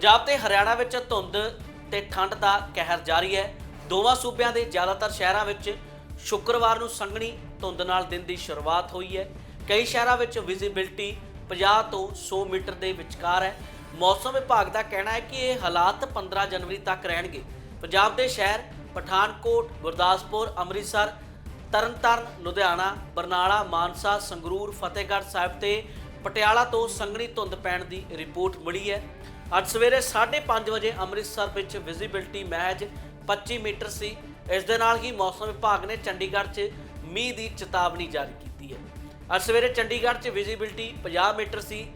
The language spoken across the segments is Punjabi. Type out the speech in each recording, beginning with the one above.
ਪੰਜਾਬ ਤੇ ਹਰਿਆਣਾ ਵਿੱਚ ਧੁੰਦ ਤੇ ਠੰਡ ਦਾ ਕਹਿਰ ਜਾਰੀ ਹੈ। ਦੋਵਾਂ ਸੂਬਿਆਂ ਦੇ ਜ਼ਿਆਦਾਤਰ ਸ਼ਹਿਰਾਂ ਵਿੱਚ ਸ਼ੁੱਕਰਵਾਰ ਨੂੰ ਸੰਘਣੀ ਧੁੰਦ ਨਾਲ ਦਿਨ ਦੀ ਸ਼ੁਰੂਆਤ ਹੋਈ ਹੈ। ਕਈ ਸ਼ਹਿਰਾਂ ਵਿੱਚ ਵਿਜ਼ਿਬਿਲਟੀ 50 ਤੋਂ 100 ਮੀਟਰ ਦੇ ਵਿਚਕਾਰ ਹੈ। ਮੌਸਮ ਵਿਭਾਗ ਦਾ ਕਹਿਣਾ ਹੈ ਕਿ ਇਹ ਹਾਲਾਤ 15 ਜਨਵਰੀ ਤੱਕ ਰਹਿਣਗੇ। ਪੰਜਾਬ ਦੇ ਸ਼ਹਿਰ ਪਠਾਨਕੋਟ, ਗੁਰਦਾਸਪੁਰ, ਅੰਮ੍ਰਿਤਸਰ, ਤਰਨਤਾਰਨ, ਲੁਧਿਆਣਾ, ਬਰਨਾਲਾ, ਮਾਨਸਾ, ਸੰਗਰੂਰ, ਫਤਿਹਗੜ੍ਹ ਸਾਹਿਬ ਤੇ ਪਟਿਆਲਾ ਤੋਂ ਸੰਘਣੀ ਧੁੰਦ ਪੈਣ ਦੀ ਰਿਪੋਰਟ ਮਿਲੀ ਹੈ। ਅੱਜ ਸਵੇਰੇ 5:30 ਵਜੇ ਅੰਮ੍ਰਿਤਸਰ ਵਿੱਚ ਵਿਜ਼ਿਬਿਲਟੀ ਮਹਿਜ 25 ਮੀਟਰ ਸੀ। ਇਸ ਦੇ ਨਾਲ ਹੀ ਮੌਸਮ ਵਿਭਾਗ ਨੇ ਚੰਡੀਗੜ੍ਹ 'ਚ ਮੀਂਹ ਦੀ ਚੇਤਾਵਨੀ ਜਾਰੀ ਕੀਤੀ ਹੈ। ਅੱਜ ਸਵੇਰੇ ਚੰਡੀਗੜ੍ਹ 'ਚ ਵਿਜ਼ਿਬਿਲਟੀ 50 ਮੀਟਰ ਸੀ।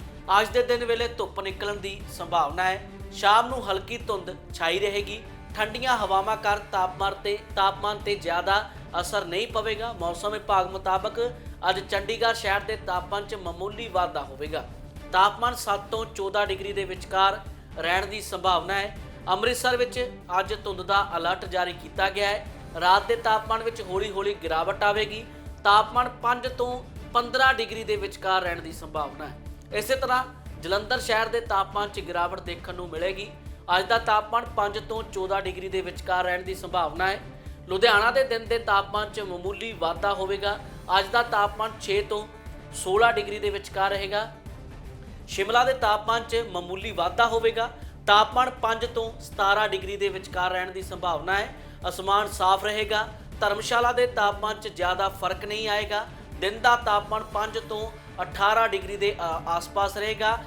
ਅੱਜ ਦੇ ਦਿਨ ਵੇਲੇ ਧੁੱਪ ਨਿਕਲਣ ਦੀ ਸੰਭਾਵਨਾ ਹੈ। ਸ਼ਾਮ ਨੂੰ ਹਲਕੀ ਧੁੰਦ ਛਾਈ ਰਹੇਗੀ। ਠੰਡੀਆਂ ਹਵਾਵਾਂ ਕਾਰਨ ਤਾਪਮਾਨ ਤੇ ਤਾਪਮਾਨ ਤੇ ਜ਼ਿਆਦਾ ਅਸਰ ਨਹੀਂ ਪਵੇਗਾ। ਮੌਸਮ ਵਿਭਾਗ ਮੁਤਾਬਕ ਅੱਜ ਚੰਡੀਗੜ੍ਹ ਸ਼ਹਿਰ ਦੇ ਤਾਪਮਾਨ 'ਚ ਮਾਮੂਲੀ ਵਾਧਾ ਹੋਵੇਗਾ। ਤਾਪਮਾਨ 7 ਤੋਂ 14 ਡਿਗਰੀ ਦੇ ਵਿਚਕਾਰ ਰਹਿਣ ਦੀ ਸੰਭਾਵਨਾ ਹੈ। ਅੰਮ੍ਰਿਤਸਰ ਵਿੱਚ ਅੱਜ ਧੁੰਦ ਦਾ ਅਲਰਟ ਜਾਰੀ ਕੀਤਾ ਗਿਆ ਹੈ। ਰਾਤ ਦੇ ਤਾਪਮਾਨ ਵਿੱਚ ਹੌਲੀ-ਹੌਲੀ ਗਿਰਾਵਟ ਆਵੇਗੀ। ਤਾਪਮਾਨ 5 ਤੋਂ 15 ਡਿਗਰੀ ਦੇ ਵਿਚਕਾਰ ਰਹਿਣ ਦੀ ਸੰਭਾਵਨਾ ਹੈ। ਇਸੇ ਤਰ੍ਹਾਂ ਜਲੰਧਰ ਸ਼ਹਿਰ ਦੇ ਤਾਪਮਾਨ 'ਚ ਗਿਰਾਵਟ ਦੇਖਣ ਨੂੰ ਮਿਲੇਗੀ। ਅੱਜ ਦਾ ਤਾਪਮਾਨ 5 ਤੋਂ 14 ਡਿਗਰੀ ਦੇ ਵਿਚਕਾਰ ਰਹਿਣ ਦੀ ਸੰਭਾਵਨਾ ਹੈ। ਲੁਧਿਆਣਾ ਦੇ ਦਿਨ ਦੇ ਤਾਪਮਾਨ 'ਚ ਮਾਮੂਲੀ ਵਾਧਾ ਹੋਵੇਗਾ। ਅੱਜ ਦਾ ਤਾਪਮਾਨ 6 ਤੋਂ 16 ਡਿਗਰੀ ਦੇ ਵਿਚਕਾਰ ਰਹੇਗਾ। ਸ਼ਿਮਲਾ ਦੇ ਤਾਪਮਾਨ 'ਚ ਮਾਮੂਲੀ ਵਾਧਾ ਹੋਵੇਗਾ। ਤਾਪਮਾਨ 5 ਤੋਂ 17 ਡਿਗਰੀ ਦੇ ਵਿਚਕਾਰ ਰਹਿਣ ਦੀ ਸੰਭਾਵਨਾ ਹੈ। ਅਸਮਾਨ ਸਾਫ਼ ਰਹੇਗਾ। ਧਰਮਸ਼ਾਲਾ ਦੇ ਤਾਪਮਾਨ 'ਚ ਜ਼ਿਆਦਾ ਫ਼ਰਕ ਨਹੀਂ ਆਏਗਾ। ਦਿਨ ਦਾ ਤਾਪਮਾਨ 5 ਤੋਂ 18 ਡਿਗਰੀ ਦੇ ਆਸ-ਪਾਸ ਰਹੇਗਾ।